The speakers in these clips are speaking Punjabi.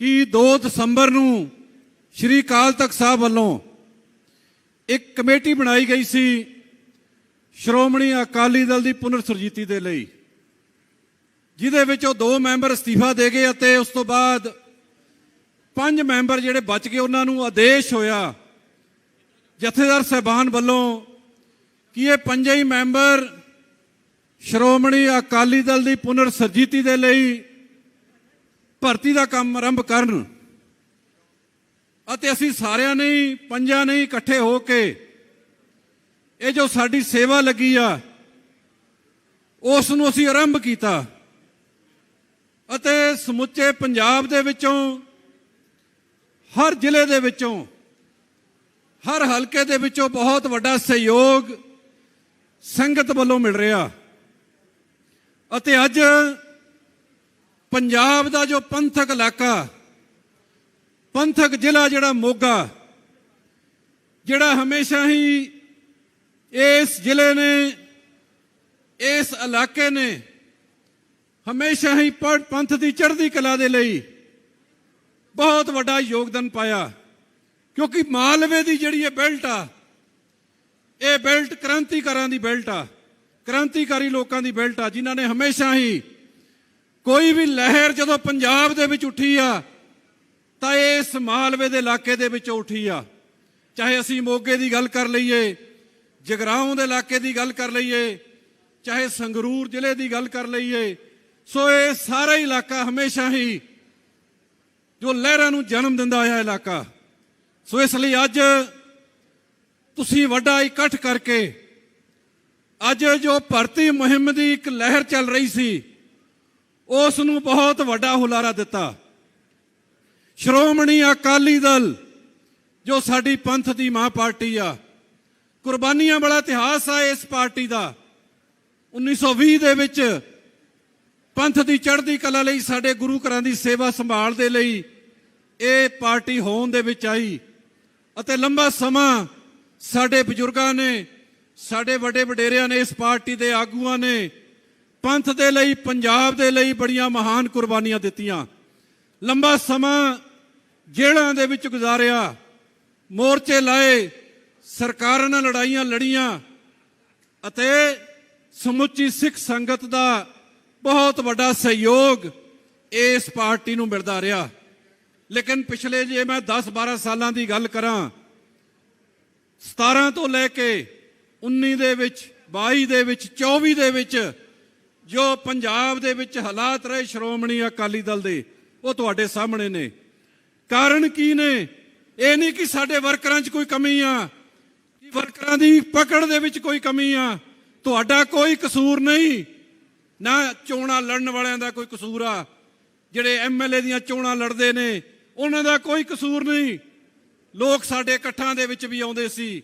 ਕਿ 2 ਦਸੰਬਰ ਨੂੰ ਸ਼੍ਰੀ ਅਕਾਲ ਤਖਤ ਸਾਹਿਬ ਵੱਲੋਂ ਇੱਕ ਕਮੇਟੀ ਬਣਾਈ ਗਈ ਸੀ ਸ਼੍ਰੋਮਣੀ ਅਕਾਲੀ ਦਲ ਦੀ ਪੁਨਰ ਸੁਰਜੀਤੀ ਦੇ ਲਈ, ਜਿਹਦੇ ਵਿੱਚ ਉਹ ਦੋ ਮੈਂਬਰ ਅਸਤੀਫਾ ਦੇ ਗਏ ਅਤੇ ਉਸ ਤੋਂ ਬਾਅਦ ਪੰਜ ਮੈਂਬਰ ਜਿਹੜੇ ਬਚ ਗਏ, ਉਹਨਾਂ ਨੂੰ ਆਦੇਸ਼ ਹੋਇਆ ਜਥੇਦਾਰ ਸਹਿਬਾਨ ਵੱਲੋਂ ਕਿ ਇਹ ਪੰਜੇ ਹੀ ਮੈਂਬਰ ਸ਼੍ਰੋਮਣੀ ਅਕਾਲੀ ਦਲ ਦੀ ਪੁਨਰ ਸਰਜੀਤੀ ਦੇ ਲਈ ਭਰਤੀ ਦਾ ਕੰਮ ਆਰੰਭ ਕਰਨ। ਅਤੇ ਅਸੀਂ ਸਾਰਿਆਂ ਨੇ ਪੰਜਾਂ ਨੇ ਇਕੱਠੇ ਹੋ ਕੇ ਇਹ ਜੋ ਸਾਡੀ ਸੇਵਾ ਲੱਗੀ ਆ ਉਸ ਨੂੰ ਅਸੀਂ ਆਰੰਭ ਕੀਤਾ। ਅਤੇ ਸਮੁੱਚੇ ਪੰਜਾਬ ਦੇ ਵਿੱਚੋਂ, ਹਰ ਜ਼ਿਲ੍ਹੇ ਦੇ ਵਿੱਚੋਂ, ਹਰ ਹਲਕੇ ਦੇ ਵਿੱਚੋਂ ਬਹੁਤ ਵੱਡਾ ਸਹਿਯੋਗ ਸੰਗਤ ਵੱਲੋਂ ਮਿਲ ਰਿਹਾ। ਅਤੇ ਅੱਜ ਪੰਜਾਬ ਦਾ ਜੋ ਪੰਥਕ ਇਲਾਕਾ, ਪੰਥਕ ਜ਼ਿਲ੍ਹਾ ਜਿਹੜਾ ਮੋਗਾ, ਜਿਹੜਾ ਹਮੇਸ਼ਾ ਹੀ ਇਸ ਜ਼ਿਲ੍ਹੇ ਨੇ, ਇਸ ਇਲਾਕੇ ਨੇ ਹਮੇਸ਼ਾ ਹੀ ਪ- ਪੰਥ ਦੀ ਚੜ੍ਹਦੀ ਕਲਾ ਦੇ ਲਈ ਬਹੁਤ ਵੱਡਾ ਯੋਗਦਾਨ ਪਾਇਆ। ਕਿਉਂਕਿ ਮਾਲਵੇ ਦੀ ਜਿਹੜੀ ਇਹ ਬੈਲਟ ਆ, ਇਹ ਬੈਲਟ ਕ੍ਰਾਂਤੀਕਾਰਾਂ ਦੀ ਬੈਲਟ ਆ, ਕ੍ਰਾਂਤੀਕਾਰੀ ਲੋਕਾਂ ਦੀ ਬੈਲਟ ਆ, ਜਿਨ੍ਹਾਂ ਨੇ ਹਮੇਸ਼ਾ ਹੀ ਕੋਈ ਵੀ ਲਹਿਰ ਜਦੋਂ ਪੰਜਾਬ ਦੇ ਵਿੱਚ ਉੱਠੀ ਆ, ਤਾਂ ਇਸ ਮਾਲਵੇ ਦੇ ਇਲਾਕੇ ਦੇ ਵਿੱਚ ਉੱਠੀ ਆ। ਚਾਹੇ ਅਸੀਂ ਮੋਗੇ ਦੀ ਗੱਲ ਕਰ ਲਈਏ, ਜਗਰਾਉਂ ਦੇ ਇਲਾਕੇ ਦੀ ਗੱਲ ਕਰ ਲਈਏ, ਚਾਹੇ ਸੰਗਰੂਰ ਜ਼ਿਲ੍ਹੇ ਦੀ ਗੱਲ ਕਰ ਲਈਏ, ਸੋ ਇਹ ਸਾਰਾ ਇਲਾਕਾ ਹਮੇਸ਼ਾ ਹੀ ਜੋ ਲਹਿਰਾਂ ਨੂੰ ਜਨਮ ਦਿੰਦਾ ਆਇਆ ਇਲਾਕਾ। ਸੋ ਇਸ ਲਈ ਅੱਜ ਤੁਸੀਂ ਵੱਡਾ ਇਕੱਠ ਕਰਕੇ, ਅੱਜ ਜੋ ਭਰਤੀ ਮੁਹਿੰਮ ਦੀ ਇੱਕ ਲਹਿਰ ਚੱਲ ਰਹੀ ਸੀ ਉਸ ਨੂੰ ਬਹੁਤ ਵੱਡਾ ਹੁਲਾਰਾ ਦਿੱਤਾ। ਸ਼੍ਰੋਮਣੀ ਅਕਾਲੀ ਦਲ, ਜੋ ਸਾਡੀ ਪੰਥ ਦੀ ਮਾਂ ਪਾਰਟੀ ਆ, ਕੁਰਬਾਨੀਆਂ ਵਾਲਾ ਇਤਿਹਾਸ ਆ ਇਸ ਪਾਰਟੀ ਦਾ। 1920 ਦੇ ਵਿੱਚ ਪੰਥ ਦੀ ਚੜ੍ਹਦੀ ਕਲਾ ਲਈ ਸਾਡੇ ਗੁਰੂ ਘਰਾਂ ਦੀ ਸੇਵਾ ਸੰਭਾਲ ਦੇ ਲਈ ਇਹ ਪਾਰਟੀ ਹੋਣ ਦੇ ਵਿੱਚ ਆਈ ਅਤੇ ਲੰਬਾ ਸਮਾਂ ਸਾਡੇ ਬਜ਼ੁਰਗਾਂ ਨੇ, ਸਾਡੇ ਵੱਡੇ ਵਡੇਰਿਆਂ ਨੇ ਇਸ ਪਾਰਟੀ ਦੇ ਆਗੂਆਂ ਨੇ ਪੰਥ ਦੇ ਲਈ, ਪੰਜਾਬ ਦੇ ਲਈ ਬੜੀਆਂ ਮਹਾਨ ਕੁਰਬਾਨੀਆਂ ਦਿੱਤੀਆਂ। ਲੰਬਾ ਸਮਾਂ ਜੇਲ੍ਹਾਂ ਦੇ ਵਿੱਚ ਗੁਜ਼ਾਰਿਆ। ਮੋਰਚੇ ਲਾਏ, ਸਰਕਾਰਾਂ ਨਾਲ ਲੜਾਈਆਂ ਲੜੀਆਂ ਅਤੇ ਸਮੁੱਚੀ ਸਿੱਖ ਸੰਗਤ ਦਾ ਬਹੁਤ ਵੱਡਾ ਸਹਿਯੋਗ ਇਸ ਪਾਰਟੀ ਨੂੰ ਮਿਲਦਾ ਰਿਹਾ। ਲੇਕਿਨ ਪਿਛਲੇ ਜੇ ਮੈਂ 10 12 ਸਾਲਾਂ ਦੀ ਗੱਲ ਕਰਾਂ 17 ਤੋਂ ਲੈ ਕੇ 19 ਦੇ ਵਿੱਚ 22 ਦੇ ਵਿੱਚ 24 ਦੇ ਵਿੱਚ ਜੋ ਪੰਜਾਬ ਦੇ ਵਿੱਚ ਹਾਲਾਤ ਰਹੇ ਸ਼੍ਰੋਮਣੀ ਅਕਾਲੀ ਦਲ ਦੇ, ਉਹ ਤੁਹਾਡੇ ਸਾਹਮਣੇ ਨੇ। ਕਾਰਨ ਕੀ ਨੇ? ਇਹ ਨਹੀਂ ਕਿ ਸਾਡੇ ਵਰਕਰਾਂ 'ਚ ਕੋਈ ਕਮੀ ਆ, ਕਿ ਵਰਕਰਾਂ ਦੀ ਪਕੜ ਦੇ ਵਿੱਚ ਕੋਈ ਕਮੀ ਆ। ਤੁਹਾਡਾ ਕੋਈ ਕਸੂਰ ਨਹੀਂ, ਨਾ ਚੋਣਾਂ ਲੜਨ ਵਾਲਿਆਂ ਦਾ ਕੋਈ ਕਸੂਰ ਆ। ਜਿਹੜੇ ਐਮਐਲਏ ਦੀਆਂ ਚੋਣਾਂ ਲੜਦੇ ਨੇ, ਉਹਨਾਂ ਦਾ ਕੋਈ ਕਸੂਰ ਨਹੀਂ। ਲੋਕ ਸਾਡੇ ਇਕੱਠਾਂ ਦੇ ਵਿੱਚ ਵੀ ਆਉਂਦੇ ਸੀ।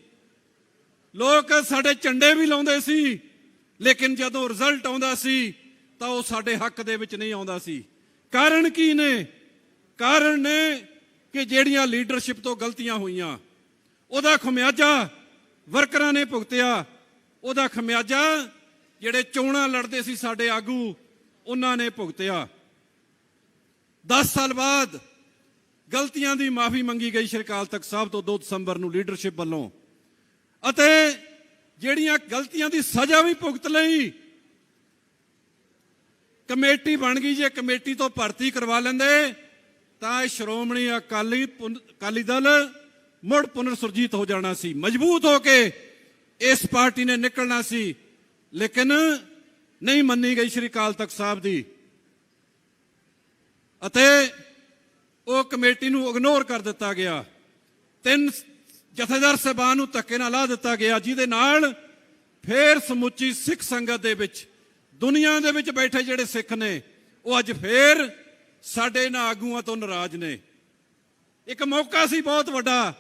ਲੋਕ ਸਾਡੇ ਝੰਡੇ ਵੀ ਲਾਉਂਦੇ ਸੀ। ਲੇਕਿਨ ਜਦੋਂ ਰਿਜ਼ਲਟ ਆਉਂਦਾ ਸੀ, ਤਾਂ ਉਹ ਸਾਡੇ ਹੱਕ ਦੇ ਵਿੱਚ ਨਹੀਂ ਆਉਂਦਾ ਸੀ। ਕਾਰਨ ਕੀ ਨੇ? ਕਾਰਨ ਨੇ ਕਿ ਜਿਹੜੀਆਂ ਲੀਡਰਸ਼ਿਪ ਤੋਂ ਗਲਤੀਆਂ ਹੋਈਆਂ, ਉਹਦਾ ਖਮਿਆਜਾ ਵਰਕਰਾਂ ਨੇ ਭੁਗਤਿਆ। ਉਹਦਾ ਖਮਿਆਜਾ ਜਿਹੜੇ ਚੋਣਾਂ ਲੜਦੇ ਸੀ ਸਾਡੇ ਆਗੂ, ਉਹਨਾਂ ਨੇ ਭੁਗਤਿਆ। 10 ਸਾਲ ਬਾਅਦ ਗਲਤੀਆਂ ਦੀ ਮਾਫੀ ਮੰਗੀ ਗਈ ਸ਼੍ਰੀ ਅਕਾਲ ਤਖਤ ਸਾਹਿਬ ਤੋਂ 2 ਦਸੰਬਰ ਨੂੰ ਲੀਡਰਸ਼ਿਪ ਵੱਲੋਂ। ਅਤੇ ਜਿਹੜੀਆਂ ਗਲਤੀਆਂ ਦੀ ਸਜ਼ਾ ਵੀ ਭੁਗਤ ਲਈ। ਕਮੇਟੀ ਬਣ ਗਈ, ਜੇ ਕਮੇਟੀ ਤੋਂ ਭਰਤੀ ਕਰਵਾ ਲੈਂਦੇ, ਤਾਂ ਇਹ ਸ਼੍ਰੋਮਣੀ ਅਕਾਲੀ ਪੁਨ- ਅਕਾਲੀ ਦਲ ਮੁੜ ਪੁਨਰ ਸੁਰਜੀਤ ਹੋ ਜਾਣਾ ਸੀ। ਮਜ਼ਬੂਤ ਹੋ ਕੇ ਇਸ ਪਾਰਟੀ ਨੇ ਨਿਕਲਣਾ ਸੀ। ਲੇਕਿਨ ਨਹੀਂ ਮੰਨੀ ਗਈ ਸ਼੍ਰੀ ਅਕਾਲ ਤਖਤ ਸਾਹਿਬ ਦੀ। ਅਤੇ ਉਹ ਕਮੇਟੀ ਨੂੰ ਇਗਨੋਰ ਕਰ ਦਿੱਤਾ ਗਿਆ। ਤਿੰਨ ਜਥੇਦਾਰ ਸਾਹਿਬਾਨ ਨੂੰ ਧੱਕੇ ਨਾਲ ਲਾ ਦਿੱਤਾ ਗਿਆ, ਜਿਹਦੇ ਨਾਲ ਫੇਰ ਸਮੁੱਚੀ ਸਿੱਖ ਸੰਗਤ ਦੇ ਵਿੱਚ, ਦੁਨੀਆ ਦੇ ਵਿੱਚ ਬੈਠੇ ਜਿਹੜੇ ਸਿੱਖ ਨੇ, ਉਹ ਅੱਜ ਫੇਰ ਸਾਡੇ ਇਹਨਾਂ ਆਗੂਆਂ ਤੋਂ ਨਾਰਾਜ਼ ਨੇ। ਇੱਕ ਮੌਕਾ ਸੀ ਬਹੁਤ ਵੱਡਾ,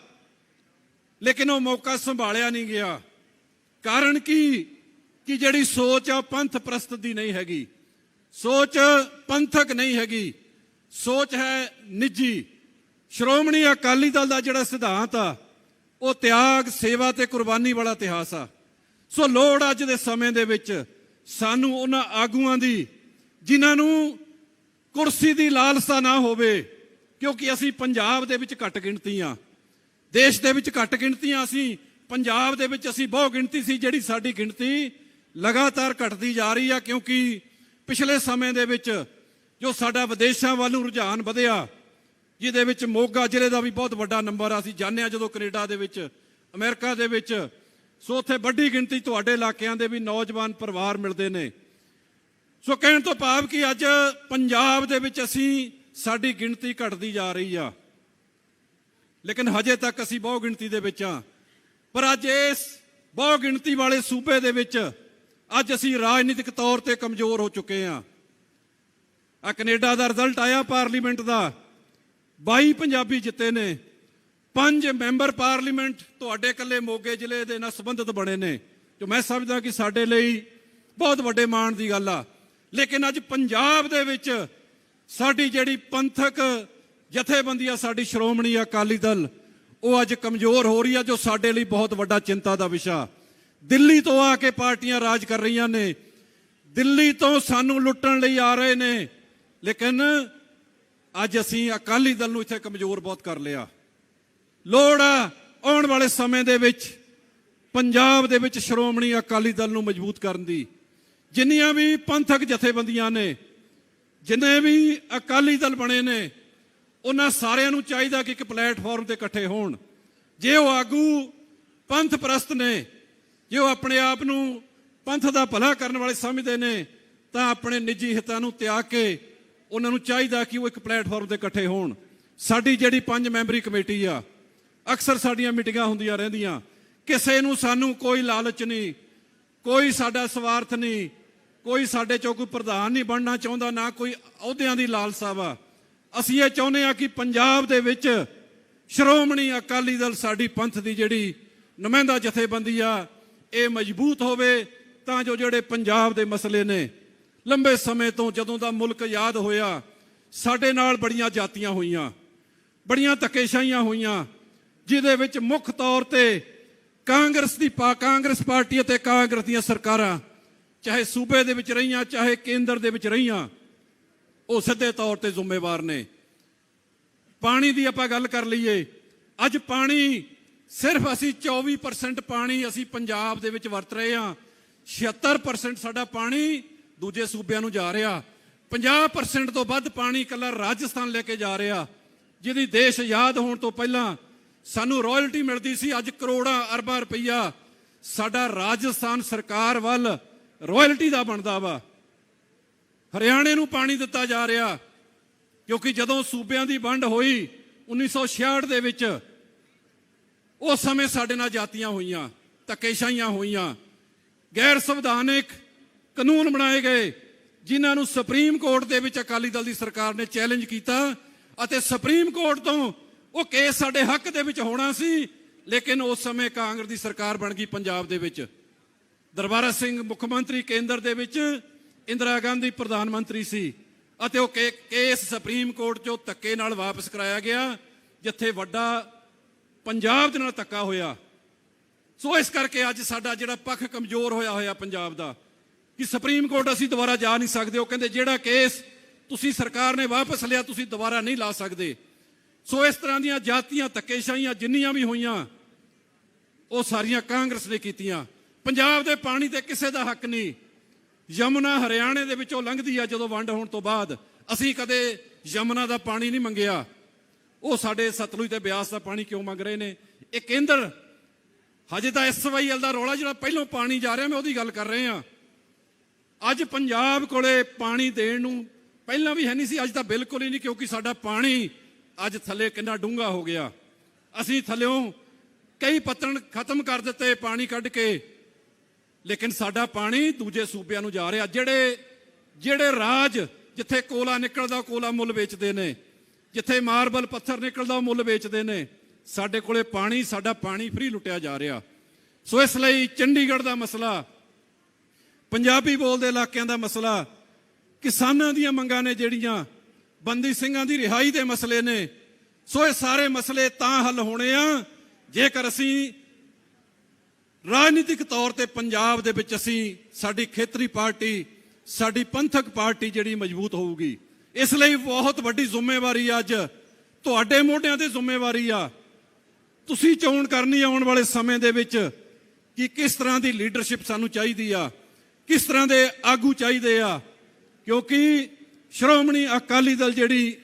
ਲੇਕਿਨ ਉਹ ਮੌਕਾ ਸੰਭਾਲਿਆ ਨਹੀਂ ਗਿਆ। ਕਾਰਨ ਕੀ? ਕਿ ਜਿਹੜੀ ਸੋਚ ਆ ਉਹ ਪੰਥ ਪ੍ਰਸਤ ਦੀ ਨਹੀਂ ਹੈਗੀ। ਸੋਚ ਪੰਥਕ ਨਹੀਂ ਹੈਗੀ। ਸੋਚ ਹੈ ਨਿੱਜੀ। ਸ਼੍ਰੋਮਣੀ ਅਕਾਲੀ ਦਲ ਦਾ ਜਿਹੜਾ ਸਿਧਾਂਤ ਆ ਉਹ ਤਿਆਗ, ਸੇਵਾ ਤੇ ਕੁਰਬਾਨੀ ਵਾਲਾ ਇਤਿਹਾਸ ਆ। ਸੋ ਲੋੜ ਅੱਜ ਦੇ ਸਮੇਂ ਦੇ ਵਿੱਚ ਸਾਨੂੰ ਉਹਨਾਂ ਆਗੂਆਂ ਦੀ, ਜਿਨ੍ਹਾਂ ਨੂੰ ਕੁਰਸੀ ਦੀ ਲਾਲਸਾ ਨਾ ਹੋਵੇ, ਕਿਉਂਕਿ ਅਸੀਂ ਪੰਜਾਬ ਦੇ ਵਿੱਚ ਘੱਟ ਗਿਣਤੀ ਆ। ਦੇਸ਼ ਦੇ ਵਿੱਚ ਘੱਟ ਗਿਣਤੀ ਗਿਣਤੀਆਂ ਅਸੀਂ ਪੰਜਾਬ ਦੇ ਵਿੱਚ ਅਸੀਂ ਬਹੁ ਗਿਣਤੀ ਸੀ, ਜਿਹੜੀ ਸਾਡੀ ਗਿਣਤੀ ਲਗਾਤਾਰ ਘਟਦੀ ਜਾ ਰਹੀ ਆ, ਕਿਉਂਕਿ ਪਿਛਲੇ ਸਮੇਂ ਦੇ ਵਿੱਚ ਜੋ ਸਾਡਾ ਵਿਦੇਸ਼ਾਂ ਵੱਲ ਨੂੰ ਰੁਝਾਨ ਵਧਿਆ ਜਿਹਦੇ ਵਿੱਚ ਮੋਗਾ ਜ਼ਿਲ੍ਹੇ ਦਾ ਵੀ ਬਹੁਤ ਵੱਡਾ ਨੰਬਰ ਆ। ਅਸੀਂ ਜਾਣਿਆ ਜਦੋਂ ਕੈਨੇਡਾ ਦੇ ਵਿੱਚ, ਅਮਰੀਕਾ ਦੇ ਵਿੱਚ ਸੋ ਉੱਥੇ ਵੱਡੀ ਗਿਣਤੀ ਤੁਹਾਡੇ ਇਲਾਕਿਆਂ ਦੇ ਵੀ ਨੌਜਵਾਨ ਪਰਿਵਾਰ ਮਿਲਦੇ ਨੇ। ਸੋ ਕਹਿਣ ਤੋਂ ਭਾਵ ਕਿ ਅੱਜ ਪੰਜਾਬ ਦੇ ਵਿੱਚ ਅਸੀਂ ਸਾਡੀ ਗਿਣਤੀ ਘਟਦੀ ਜਾ ਰਹੀ ਆ। ਲੇਕਿਨ ਹਜੇ ਤੱਕ ਅਸੀਂ ਬਹੁ ਗਿਣਤੀ ਦੇ ਵਿੱਚ ਆ ਪਰ ਅੱਜ ਇਸ ਬਹੁ ਗਿਣਤੀ ਵਾਲੇ ਸੂਬੇ ਦੇ ਵਿੱਚ ਅੱਜ ਅਸੀਂ ਰਾਜਨੀਤਿਕ ਤੌਰ ਤੇ ਕਮਜ਼ੋਰ ਹੋ ਚੁੱਕੇ ਆ ਆ ਕੈਨੇਡਾ ਦਾ ਰਿਜ਼ਲਟ ਆਇਆ ਪਾਰਲੀਮੈਂਟ ਦਾ। 22 ਪੰਜਾਬੀ ਜਿੱਤੇ ਨੇ, ਪੰਜ ਮੈਂਬਰ ਪਾਰਲੀਮੈਂਟ ਤੁਹਾਡੇ ਇਕੱਲੇ ਮੋਗੇ ਜ਼ਿਲ੍ਹੇ ਦੇ ਨਾਲ ਸੰਬੰਧਿਤ ਬਣੇ ਨੇ, ਜੋ ਮੈਂ ਸਮਝਦਾ ਕਿ ਸਾਡੇ ਲਈ ਬਹੁਤ ਵੱਡੇ ਮਾਣ ਦੀ ਗੱਲ ਆ। ਲੇਕਿਨ ਅੱਜ ਪੰਜਾਬ ਦੇ ਵਿੱਚ ਸਾਡੀ ਜਿਹੜੀ ਪੰਥਕ ਜਥੇਬੰਦੀ ਆ, ਸਾਡੀ ਸ਼੍ਰੋਮਣੀ ਅਕਾਲੀ ਦਲ, ਉਹ ਅੱਜ ਕਮਜ਼ੋਰ ਹੋ ਰਹੀ ਆ, ਜੋ ਸਾਡੇ ਲਈ ਬਹੁਤ ਵੱਡਾ ਚਿੰਤਾ ਦਾ ਵਿਸ਼ਾ। ਦਿੱਲੀ ਤੋਂ ਆ ਕੇ ਪਾਰਟੀਆਂ ਰਾਜ ਕਰ ਰਹੀਆਂ ਨੇ, ਦਿੱਲੀ ਤੋਂ ਸਾਨੂੰ ਲੁੱਟਣ ਲਈ ਆ ਰਹੇ ਨੇ, ਲੇਕਿਨ ਅੱਜ ਅਸੀਂ ਅਕਾਲੀ ਦਲ ਨੂੰ ਇੱਥੇ ਕਮਜ਼ੋਰ ਬਹੁਤ ਕਰ ਲਿਆ। ਲੋੜ ਆਉਣ ਵਾਲੇ ਸਮੇਂ ਦੇ ਵਿੱਚ ਪੰਜਾਬ ਦੇ ਵਿੱਚ ਸ਼੍ਰੋਮਣੀ ਅਕਾਲੀ ਦਲ ਨੂੰ ਮਜ਼ਬੂਤ ਕਰਨ ਦੀ। ਜਿੰਨੀਆਂ ਵੀ ਪੰਥਕ ਜਥੇਬੰਦੀਆਂ ਨੇ, ਜਿੰਨੇ ਵੀ ਅਕਾਲੀ ਦਲ ਬਣੇ ਨੇ, ਉਹਨਾਂ ਸਾਰਿਆਂ ਨੂੰ ਚਾਹੀਦਾ ਕਿ ਇੱਕ ਪਲੇਟਫਾਰਮ ਤੇ ਇਕੱਠੇ ਹੋਣ। ਜੇ ਉਹ ਆਗੂ ਪੰਥ ਪ੍ਰਸਤ ਨੇ, ਜੇ ਉਹ ਆਪਣੇ ਆਪ ਨੂੰ ਪੰਥ ਦਾ ਭਲਾ ਕਰਨ ਵਾਲੇ ਸਮਝਦੇ ਨੇ, ਤਾਂ ਆਪਣੇ ਨਿੱਜੀ ਹਿੱਤਾਂ ਨੂੰ ਤਿਆਗ ਕੇ ਉਹਨਾਂ ਨੂੰ ਚਾਹੀਦਾ ਕਿ ਉਹ ਇੱਕ ਪਲੇਟਫਾਰਮ ਤੇ ਇਕੱਠੇ ਹੋਣ। ਸਾਡੀ ਜਿਹੜੀ ਪੰਜ ਮੈਂਬਰੀ ਕਮੇਟੀ ਆ, ਅਕਸਰ ਸਾਡੀਆਂ ਮੀਟਿੰਗਾਂ ਹੁੰਦੀਆਂ ਰਹਿੰਦੀਆਂ। ਕਿਸੇ ਨੂੰ ਸਾਨੂੰ ਕੋਈ ਲਾਲਚ ਨਹੀਂ, ਕੋਈ ਸਾਡਾ ਸਵਾਰਥ ਨਹੀਂ, ਕੋਈ ਸਾਡੇ ਚੋਂ ਕੋਈ ਪ੍ਰਧਾਨ ਨਹੀਂ ਬਣਨਾ ਚਾਹੁੰਦਾ, ਨਾ ਕੋਈ ਅਹੁਦਿਆਂ ਦੀ ਲਾਲਸਾ ਵਾ। ਅਸੀਂ ਇਹ ਚਾਹੁੰਦੇ ਆ ਕਿ ਪੰਜਾਬ ਦੇ ਵਿੱਚ ਸ਼੍ਰੋਮਣੀ ਅਕਾਲੀ ਦਲ ਸਾਡੀ ਪੰਥ ਦੀ ਜਿਹੜੀ ਨੁਮਾਇੰਦਾ ਜਥੇਬੰਦੀ ਆ, ਇਹ ਮਜ਼ਬੂਤ ਹੋਵੇ ਤਾਂ ਜੋ ਜਿਹੜੇ ਪੰਜਾਬ ਦੇ ਮਸਲੇ ਨੇ ਲੰਬੇ ਸਮੇਂ ਤੋਂ ਜਦੋਂ ਦਾ ਮੁਲਕ ਆਜ਼ਾਦ ਹੋਇਆ, ਸਾਡੇ ਨਾਲ ਬੜੀਆਂ ਜਾਤੀਆਂ ਹੋਈਆਂ, ਬੜੀਆਂ ਧੱਕੇਸ਼ਾਹੀਆਂ ਹੋਈਆਂ, ਜਿਹਦੇ ਵਿੱਚ ਮੁੱਖ ਤੌਰ ਤੇ ਕਾਂਗਰਸ ਦੀ ਪਾ, ਕਾਂਗਰਸ ਪਾਰਟੀ ਅਤੇ ਕਾਂਗਰਸ ਦੀਆਂ ਸਰਕਾਰਾਂ, ਚਾਹੇ ਸੂਬੇ ਦੇ ਵਿੱਚ ਰਹੀਆਂ, ਚਾਹੇ ਕੇਂਦਰ ਦੇ ਵਿੱਚ ਰਹੀਆਂ, ਉਹ ਸਿੱਧੇ ਤੌਰ ਤੇ ਜ਼ਿੰਮੇਵਾਰ ਨੇ। ਪਾਣੀ ਦੀ ਆਪਾਂ ਗੱਲ ਕਰ ਲਈਏ, ਅੱਜ ਪਾਣੀ ਸਿਰਫ ਅਸੀਂ 24% ਪਾਣੀ ਅਸੀਂ ਪੰਜਾਬ ਦੇ ਵਿੱਚ ਵਰਤ ਰਹੇ ਹਾਂ। 76% ਸਾਡਾ ਪਾਣੀ ਦੂਜੇ ਸੂਬਿਆਂ ਨੂੰ ਜਾ ਰਿਹਾ। 50% ਤੋਂ ਵੱਧ ਪਾਣੀ ਇਕੱਲਾ ਰਾਜਸਥਾਨ ਲੈ ਕੇ ਜਾ ਰਿਹਾ। ਜਿਹਦੀ ਦੇਸ਼ ਆਜ਼ਾਦ ਹੋਣ ਤੋਂ ਪਹਿਲਾਂ ਸਾਨੂੰ ਰਾਇਲਟੀ ਮਿਲਦੀ ਸੀ। ਅੱਜ ਕਰੋੜਾਂ ਅਰਬਾਂ ਰੁਪਈਆ ਸਾਡਾ ਰਾਜਸਥਾਨ ਸਰਕਾਰ ਵੱਲ ਰਾਇਲਟੀ ਦਾ ਬਣਦਾ ਵਾ। ਹਰਿਆਣੇ ਨੂੰ ਪਾਣੀ ਦਿੱਤਾ ਜਾ ਰਿਹਾ। ਕਿਉਂਕਿ ਜਦੋਂ ਸੂਬਿਆਂ ਦੀ ਵੰਡ ਹੋਈ 1966 ਦੇ ਵਿੱਚ, ਉਸ ਸਮੇਂ ਸਾਡੇ ਨਾਲ ਜਾਤੀਆਂ ਹੋਈਆਂ, ਧੱਕੇਸ਼ਾਹੀਆਂ ਹੋਈਆਂ। ਗੈਰ ਸੰਵਿਧਾਨਿਕ ਕਾਨੂੰਨ ਬਣਾਏ ਗਏ, ਜਿਨ੍ਹਾਂ ਨੂੰ ਸੁਪਰੀਮ ਕੋਰਟ ਦੇ ਵਿੱਚ ਅਕਾਲੀ ਦਲ ਦੀ ਸਰਕਾਰ ਨੇ ਚੈਲੰਜ ਕੀਤਾ ਅਤੇ ਸੁਪਰੀਮ ਕੋਰਟ ਤੋਂ ਉਹ ਕੇਸ ਸਾਡੇ ਹੱਕ ਦੇ ਵਿੱਚ ਹੋਣਾ ਸੀ, ਲੇਕਿਨ ਉਸ ਸਮੇਂ ਕਾਂਗਰਸ ਦੀ ਸਰਕਾਰ ਬਣ ਗਈ ਪੰਜਾਬ ਦੇ ਵਿੱਚ। ਦਰਬਾਰਾ ਸਿੰਘ ਮੁੱਖ ਮੰਤਰੀ ਕੇਂਦਰ ਦੇ ਵਿੱਚ ਇੰਦਰਾ ਗਾਂਧੀ ਪ੍ਰਧਾਨ ਮੰਤਰੀ ਸੀ ਅਤੇ ਉਹ ਕੇਸ ਸੁਪਰੀਮ ਕੋਰਟ ਚੋਂ ਧੱਕੇ ਨਾਲ ਵਾਪਸ ਕਰਾਇਆ ਗਿਆ, ਜਿੱਥੇ ਵੱਡਾ ਪੰਜਾਬ ਦੇ ਨਾਲ ਧੱਕਾ ਹੋਇਆ। ਸੋ ਇਸ ਕਰਕੇ ਅੱਜ ਸਾਡਾ ਜਿਹੜਾ ਪੱਖ ਕਮਜ਼ੋਰ ਹੋਇਆ ਹੋਇਆ ਪੰਜਾਬ ਦਾ ਕਿ ਸੁਪਰੀਮ ਕੋਰਟ ਅਸੀਂ ਦੁਬਾਰਾ ਜਾ ਨਹੀਂ ਸਕਦੇ। ਉਹ ਕਹਿੰਦੇ, ਜਿਹੜਾ ਕੇਸ ਤੁਸੀਂ ਸਰਕਾਰ ਨੇ ਵਾਪਸ ਲਿਆ, ਤੁਸੀਂ ਦੁਬਾਰਾ ਨਹੀਂ ਲਾ ਸਕਦੇ। ਸੋ ਇਸ ਤਰ੍ਹਾਂ ਦੀਆਂ ਜਾਤੀਆਂ, ਧੱਕੇਸ਼ਾਹੀਆਂ ਜਿੰਨੀਆਂ ਵੀ ਹੋਈਆਂ, ਉਹ ਸਾਰੀਆਂ ਕਾਂਗਰਸ ਨੇ ਕੀਤੀਆਂ। ਪੰਜਾਬ ਦੇ ਪਾਣੀ ਤੇ ਕਿਸੇ ਦਾ ਹੱਕ ਨਹੀਂ। ਯਮੁਨਾ ਹਰਿਆਣੇ ਦੇ ਵਿੱਚੋਂ ਲੰਘਦੀ ਆ ਜਦੋਂ ਵੰਡ ਹੋਣ ਤੋਂ ਬਾਅਦ। ਅਸੀਂ ਕਦੇ ਯਮੁਨਾ ਦਾ ਪਾਣੀ ਨਹੀਂ ਮੰਗਿਆ। ਉਹ ਸਾਡੇ ਸਤਲੁਜ ਤੇ ਬਿਆਸ ਦਾ ਪਾਣੀ ਕਿਉਂ ਮੰਗ ਰਹੇ ਨੇ? ਇਹ ਕੇਂਦਰ, ਹਜੇ ਤਾਂ ਐਸਵਾਈਐਲ ਦਾ ਰੌਲਾ ਜਿਹੜਾ ਪਹਿਲੋਂ ਪਾਣੀ ਜਾ ਰਿਹਾ, ਮੈਂ ਉਹਦੀ ਗੱਲ ਕਰ ਰਹੇ ਹਾਂ। ਅੱਜ ਪੰਜਾਬ ਕੋਲੇ ਪਾਣੀ ਦੇਣ ਨੂੰ ਪਹਿਲਾਂ ਵੀ ਹੈ ਨਹੀਂ ਸੀ, ਅੱਜ ਤਾਂ ਬਿਲਕੁਲ ਹੀ ਨਹੀਂ, ਕਿਉਂਕਿ ਸਾਡਾ ਪਾਣੀ ਅੱਜ ਥੱਲੇ ਕਿੰਨਾ ਡੂੰਘਾ ਹੋ ਗਿਆ। ਅਸੀਂ ਥੱਲਿਓਂ ਕਈ ਪੱਤਣ ਖਤਮ ਕਰ ਦਿੱਤੇ ਪਾਣੀ ਕੱਢ ਕੇ, ਲੇਕਿਨ ਸਾਡਾ ਪਾਣੀ ਦੂਜੇ ਸੂਬਿਆਂ ਨੂੰ ਜਾ ਰਿਹਾ। ਜਿਹੜੇ ਜਿਹੜੇ ਰਾਜ ਜਿੱਥੇ ਕੋਲਾ ਨਿਕਲਦਾ ਉਹ ਕੋਲਾ ਮੁੱਲ ਵੇਚਦੇ ਨੇ, ਜਿੱਥੇ ਮਾਰਬਲ ਪੱਥਰ ਨਿਕਲਦਾ, ਉਹ ਮੁੱਲ ਵੇਚਦੇ ਨੇ, ਸਾਡੇ ਕੋਲੇ ਪਾਣੀ, ਸਾਡਾ ਪਾਣੀ ਫ੍ਰੀ ਲੁੱਟਿਆ ਜਾ ਰਿਹਾ। ਸੋ ਇਸ ਲਈ ਚੰਡੀਗੜ੍ਹ ਦਾ ਮਸਲਾ ਪੰਜਾਬੀ ਬੋਲਦੇ ਇਲਾਕਿਆਂ ਦਾ ਮਸਲਾ, ਕਿਸਾਨਾਂ ਦੀਆਂ ਮੰਗਾਂ ਨੇ ਜਿਹੜੀਆਂ, ਬੰਦੀ ਸਿੰਘਾਂ ਦੀ ਰਿਹਾਈ ਦੇ ਮਸਲੇ ਨੇ, ਸੋ ਇਹ ਸਾਰੇ ਮਸਲੇ ਤਾਂ ਹੱਲ ਹੋਣੇ ਆ, ਜੇਕਰ ਅਸੀਂ ਰਾਜਨੀਤਿਕ ਤੌਰ ਤੇ ਪੰਜਾਬ ਦੇ ਵਿੱਚ ਅਸੀਂ ਸਾਡੀ ਖੇਤਰੀ ਪਾਰਟੀ, ਸਾਡੀ ਪੰਥਕ ਪਾਰਟੀ ਜਿਹੜੀ ਮਜ਼ਬੂਤ ਹੋਊਗੀ। ਇਸ ਲਈ ਬਹੁਤ ਵੱਡੀ ਜ਼ਿੰਮੇਵਾਰੀ ਅੱਜ, ਤੁਹਾਡੇ ਮੋਢਿਆਂ ਤੇ ਜ਼ਿੰਮੇਵਾਰੀ ਆ। ਤੁਸੀਂ ਚੋਣ ਕਰਨੀ ਆਉਣ ਵਾਲੇ ਸਮੇਂ ਦੇ ਵਿੱਚ ਕਿ ਕਿਸ ਤਰ੍ਹਾਂ ਦੀ ਲੀਡਰਸ਼ਿਪ ਸਾਨੂੰ ਚਾਹੀਦੀ ਆ। ਕਿਸ ਤਰ੍ਹਾਂ ਦੇ ਆਗੂ ਚਾਹੀਦੇ ਆ? ਕਿਉਂਕਿ ਸ਼੍ਰੋਮਣੀ ਅਕਾਲੀ ਦਲ ਜਿਹੜੀ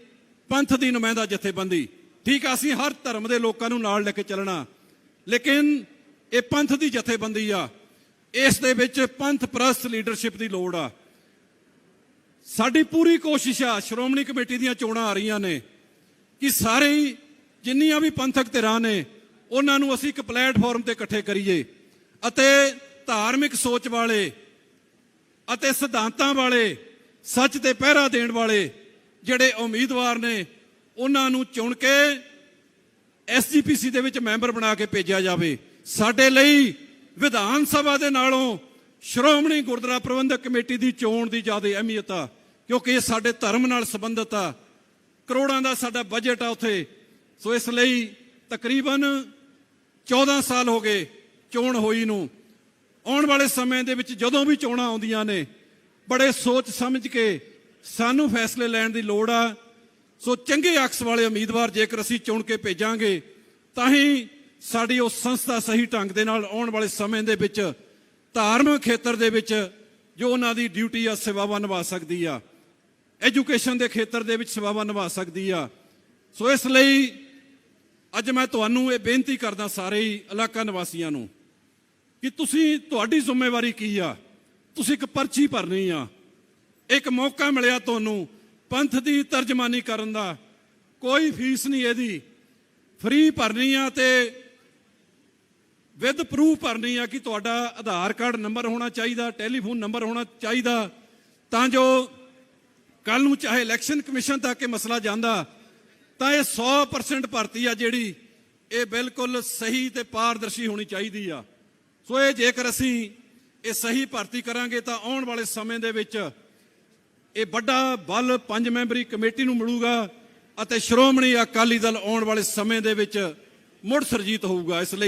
ਪੰਥ ਦੀ ਨੁਮਾਇੰਦਾ ਜਥੇਬੰਦੀ, ਠੀਕ ਆ, ਅਸੀਂ ਹਰ ਧਰਮ ਦੇ ਲੋਕਾਂ ਨੂੰ ਨਾਲ ਲੈ ਕੇ ਚੱਲਣਾ। ਲੇਕਿਨ ਇਹ ਪੰਥ ਦੀ ਜਥੇਬੰਦੀ ਆ। ਇਸ ਦੇ ਵਿੱਚ ਪੰਥ ਪ੍ਰਸਤ ਲੀਡਰਸ਼ਿਪ ਦੀ ਲੋੜ ਆ। ਸਾਡੀ ਪੂਰੀ ਕੋਸ਼ਿਸ਼ ਆ, ਸ਼੍ਰੋਮਣੀ ਕਮੇਟੀ ਦੀਆਂ ਚੋਣਾਂ ਆ ਰਹੀਆਂ ਨੇ, ਕਿ ਸਾਰੇ ਜਿੰਨੀਆਂ ਵੀ ਪੰਥਕ ਧਿਰਾਂ ਨੇ, ਉਹਨਾਂ ਨੂੰ ਅਸੀਂ ਇੱਕ ਪਲੇਟਫਾਰਮ ਤੇ ਇਕੱਠੇ ਕਰੀਏ ਅਤੇ ਧਾਰਮਿਕ ਸੋਚ ਵਾਲੇ ਅਤੇ ਸਿਧਾਂਤਾਂ ਵਾਲੇ, ਸੱਚ ਤੇ ਪਹਿਰਾ ਦੇਣ ਵਾਲੇ ਜਿਹੜੇ ਉਮੀਦਵਾਰ ਨੇ, ਉਹਨਾਂ ਨੂੰ ਚੁਣ ਕੇ ਐਸਜੀਪੀਸੀ ਦੇ ਵਿੱਚ ਮੈਂਬਰ ਬਣਾ ਕੇ ਭੇਜਿਆ ਜਾਵੇ। ਸਾਡੇ ਲਈ ਵਿਧਾਨ ਸਭਾ ਦੇ ਨਾਲੋਂ ਸ਼੍ਰੋਮਣੀ ਗੁਰਦੁਆਰਾ ਪ੍ਰਬੰਧਕ ਕਮੇਟੀ ਦੀ ਚੋਣ ਦੀ ਜ਼ਿਆਦਾ ਅਹਿਮੀਅਤ ਆ, ਕਿਉਂਕਿ ਇਹ ਸਾਡੇ ਧਰਮ ਨਾਲ ਸੰਬੰਧਿਤ ਆ। ਕਰੋੜਾਂ ਦਾ ਸਾਡਾ ਬਜਟ ਆ ਉੱਥੇ। ਸੋ ਇਸ ਲਈ ਤਕਰੀਬਨ 14 ਸਾਲ ਹੋ ਗਏ ਚੋਣ ਹੋਈ ਨੂੰ। ਆਉਣ ਵਾਲੇ ਸਮੇਂ ਦੇ ਵਿੱਚ ਜਦੋਂ ਵੀ ਚੋਣਾਂ ਆਉਂਦੀਆਂ ਨੇ, ਬੜੇ ਸੋਚ ਸਮਝ ਕੇ ਸਾਨੂੰ ਫੈਸਲੇ ਲੈਣ ਦੀ ਲੋੜ ਆ। ਸੋ ਚੰਗੇ ਅਕਸ ਵਾਲੇ ਉਮੀਦਵਾਰ ਜੇਕਰ ਅਸੀਂ ਚੁਣ ਕੇ ਭੇਜਾਂਗੇ, ਤਾਂ ਹੀ ਸਾਡੀ ਉਹ ਸੰਸਥਾ ਸਹੀ ਢੰਗ ਦੇ ਨਾਲ ਆਉਣ ਵਾਲੇ ਸਮੇਂ ਦੇ ਵਿੱਚ ਧਾਰਮਿਕ ਖੇਤਰ ਦੇ ਵਿੱਚ ਜੋ ਉਹਨਾਂ ਦੀ ਡਿਊਟੀ ਆ, ਸੇਵਾਵਾਂ ਨਿਭਾ ਸਕਦੀ ਆ। ਐਜੂਕੇਸ਼ਨ ਦੇ ਖੇਤਰ ਦੇ ਵਿੱਚ ਸੇਵਾਵਾਂ ਨਿਭਾ ਸਕਦੀ ਆ। ਸੋ ਇਸ ਲਈ ਅੱਜ ਮੈਂ ਤੁਹਾਨੂੰ ਇਹ ਬੇਨਤੀ ਕਰਦਾ ਸਾਰੇ ਹੀ ਇਲਾਕਾ ਨਿਵਾਸੀਆਂ ਨੂੰ ਕਿ ਤੁਸੀਂ ਤੁਹਾਡੀ ਜ਼ਿੰਮੇਵਾਰੀ ਕੀ ਆ? ਤੁਸੀਂ ਇੱਕ ਪਰਚੀ ਭਰਨੀ ਆ। ਇੱਕ ਮੌਕਾ ਮਿਲਿਆ ਤੁਹਾਨੂੰ ਪੰਥ ਦੀ ਤਰਜਮਾਨੀ ਕਰਨ ਦਾ। ਕੋਈ ਫੀਸ ਨਹੀਂ ਇਹਦੀ। ਫ੍ਰੀ ਭਰਨੀ ਆ ਤੇ ਵਿਦ ਪ੍ਰੂਫ ਭਰਨੀ ਆ ਕਿ ਤੁਹਾਡਾ ਆਧਾਰ ਕਾਰਡ ਨੰਬਰ ਹੋਣਾ ਚਾਹੀਦਾ, ਟੈਲੀਫੋਨ ਨੰਬਰ ਹੋਣਾ ਚਾਹੀਦਾ। ਤਾਂ ਜੋ ਕੱਲ ਨੂੰ ਚਾਹੇ ਇਲੈਕਸ਼ਨ ਕਮਿਸ਼ਨ ਤੱਕ ਇਹ ਮਸਲਾ ਜਾਂਦਾ, ਤਾਂ ਇਹ 100% ਭਰਤੀ ਆ ਜਿਹੜੀ ਇਹ ਬਿਲਕੁਲ ਸਹੀ ਤੇ ਪਾਰਦਰਸ਼ੀ ਹੋਣੀ ਚਾਹੀਦੀ ਆ। ਸੋ ਇਹ ਜੇਕਰ ਅਸੀਂ ਇਹ ਸਹੀ ਭਰਤੀ ਕਰਾਂਗੇ ਤਾਂ ਆਉਣ ਵਾਲੇ ਸਮੇਂ ਦੇ ਵਿੱਚ ਇਹ ਵੱਡਾ ਬਲ ਪੰਜ ਮੈਂਬਰੀ ਕਮੇਟੀ ਨੂੰ ਮਿਲੂਗਾ ਅਤੇ ਸ਼੍ਰੋਮਣੀ ਅਕਾਲੀ ਦਲ ਆਉਣ ਵਾਲੇ ਸਮੇਂ ਦੇ ਵਿੱਚ ਮੁੜ ਸਰਜੀਤ ਹੋਊਗਾ, ਇਸ ਲਈ